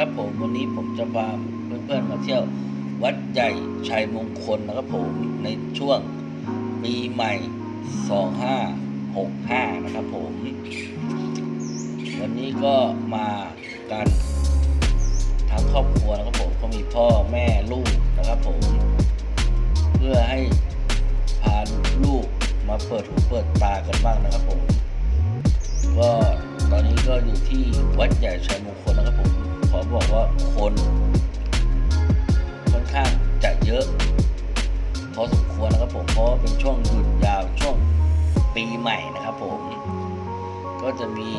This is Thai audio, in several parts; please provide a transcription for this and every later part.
ครับผมวันนี้ผมจะพาเพื่อนๆมาเที่ยว วัดใหญ่ชัยมงคลนะครับผมในช่วงปีใหม่ 2565 นะครับผม วันนี้ก็มากันทั้งครอบครัวนะครับผมก็มีพ่อแม่ลูกนะครับผม เพื่อให้พาลูกมาเปิดหูเปิดตากันบ้างนะครับผม ก็ตอนนี้ก็อยู่ที่วัดใหญ่ชัยมงคลนะครับผม ขอบอกว่าคนค่อนข้างจะเยอะพอสมควรนะครับผมเพราะเป็นช่วงหยุดยาวช่วงปีใหม่นะครับผม ก็จะมี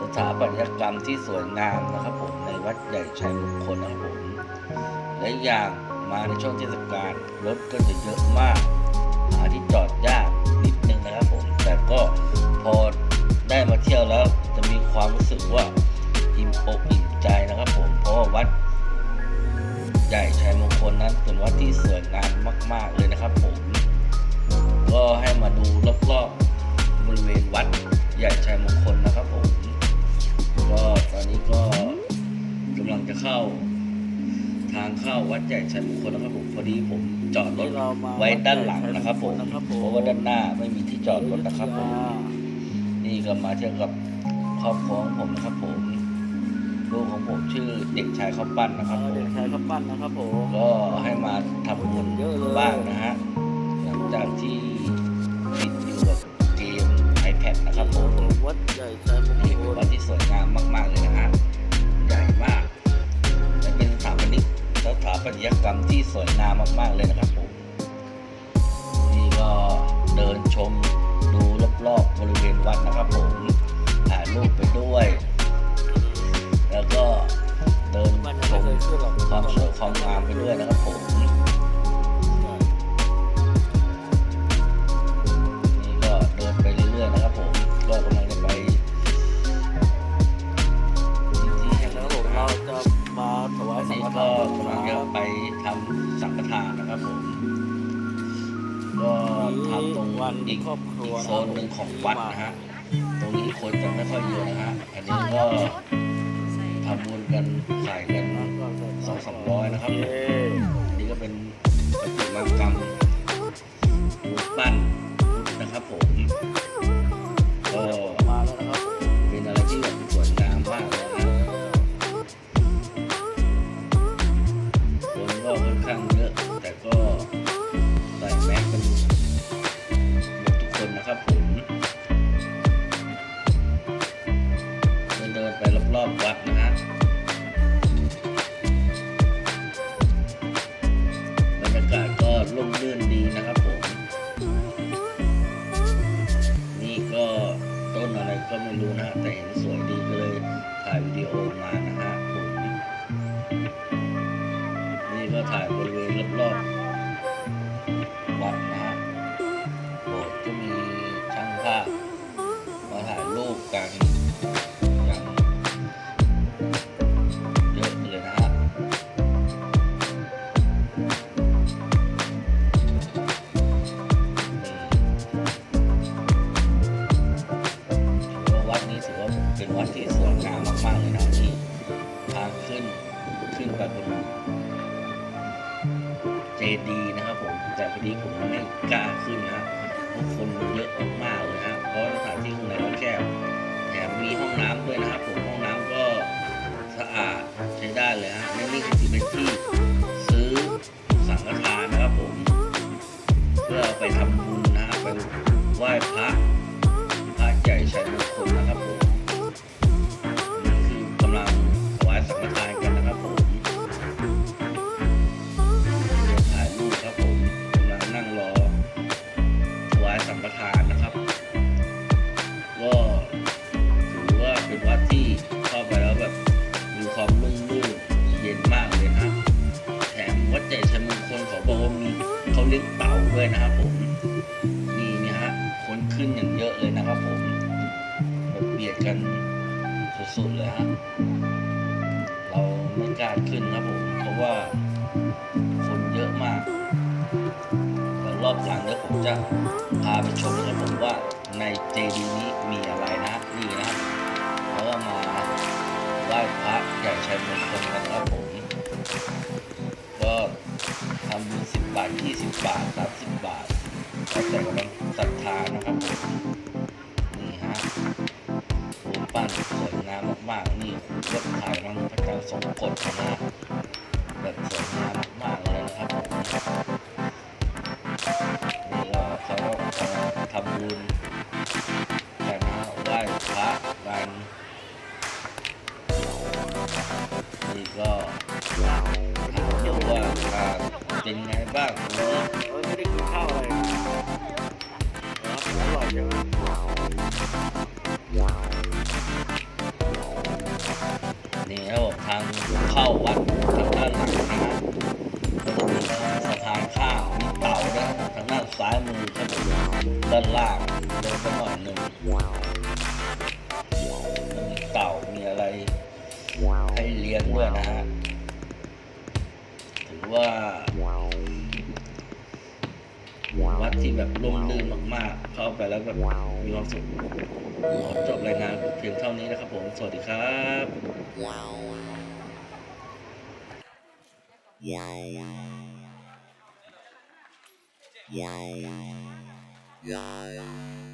สถาปัตยกรรมที่สวยงามนะครับผมในวัดใหญ่ชัยมงคลนะครับผมและอย่างมาในช่วงเทศกาลรถก็จะเยอะมาก นั้นเป็นวัดที่สวยงามมาก ๆ เลยนะครับผม ก็ให้มาดูรอบๆบริเวณวัดใหญ่ชัยมงคลนะครับผม ก็ตอนนี้ก็กำลังจะเข้า ทางเข้าวัดใหญ่ชัยมงคลนะครับผมพอดีผมจอดรถไว้ด้านหลังนะครับผมเพราะว่าด้านหน้าไม่มีที่จอดรถนะครับผมนี่ก็มาเที่ยวกับครอบครัวของผมนะครับผม ลูกของผมชื่อเด็กชายข้าวปั้นนะครับผมเด็กชายข้าวปั้นนะครับผมก็ให้มาทำบุญเยอะเลยบ้างนะฮะหลังจากที่ติดอยู่กับเกม iPad นะครับผม วันอีกครอบครัวโซนหนึ่งของวัดนะฮะตรงนี้คนจะไม่ค่อยเยอะนะฮะอันนี้ก็ทำบุญกันขายกันสองสามร้อยนะครับเคอันนี้ก็เป็นประติมากรรม ขึ้นไปบนเจดีนะครับผมแต่พอดีผมไม่กล้าขึ้นนะเพราะคนมันเยอะ ลี้ยงเต่าด้วยนะครับผมนี่เนี่ยฮะคนขึ้นอย่างเยอะเลยนะครับผมแบบเบียดกันสุดๆเลยฮะเราไม่กล้าขึ้นครับผมเพราะว่าคนเยอะมากแต่รอบหลังเดี๋ยวผมจะพาไปชมนะครับผมว่าในเจดีย์นี้มีอะไรนะนี่นะครับแล้วก็มาไหว้พระใหญ่ชัยมงคลกันนะครับผม ทำบุญสิบบาทยี่สิบบาทสามสิบบาทแล้วแต่กำลังศรัทธานะครับนี่ฮะรูปปั้นสวยงามมากๆนี่รถถ่ายน้องพระเจ้าทรงกฎนะฮะแบบสวยงามมากๆเลยนะครับผมนี่ก็เขาทำบุญกันนะไหว้พระกัน เป็นไงบ้างวันนี้เอ้ยไม่ได้กินข้าวอะไรนะครับอร่อยจังนี่ครับผมทางเข้าวัดทางด้านหลังนะฮะก็จะมีสะพานข้ามมีเต่าด้วยทางด้านซ้ายมือครับผมด้านล่างเดินไปหน่อยหนึ่งมีเต่ามีอะไรให้เลี้ยงด้วยนะฮะ ว่าวัดที่แบบร่มรื่นมากๆ เข้าไปแล้วแบบมีความสุขขอจบรายงานเพียงเท่านี้นะครับผม สวัสดีครับ Wow. Wow.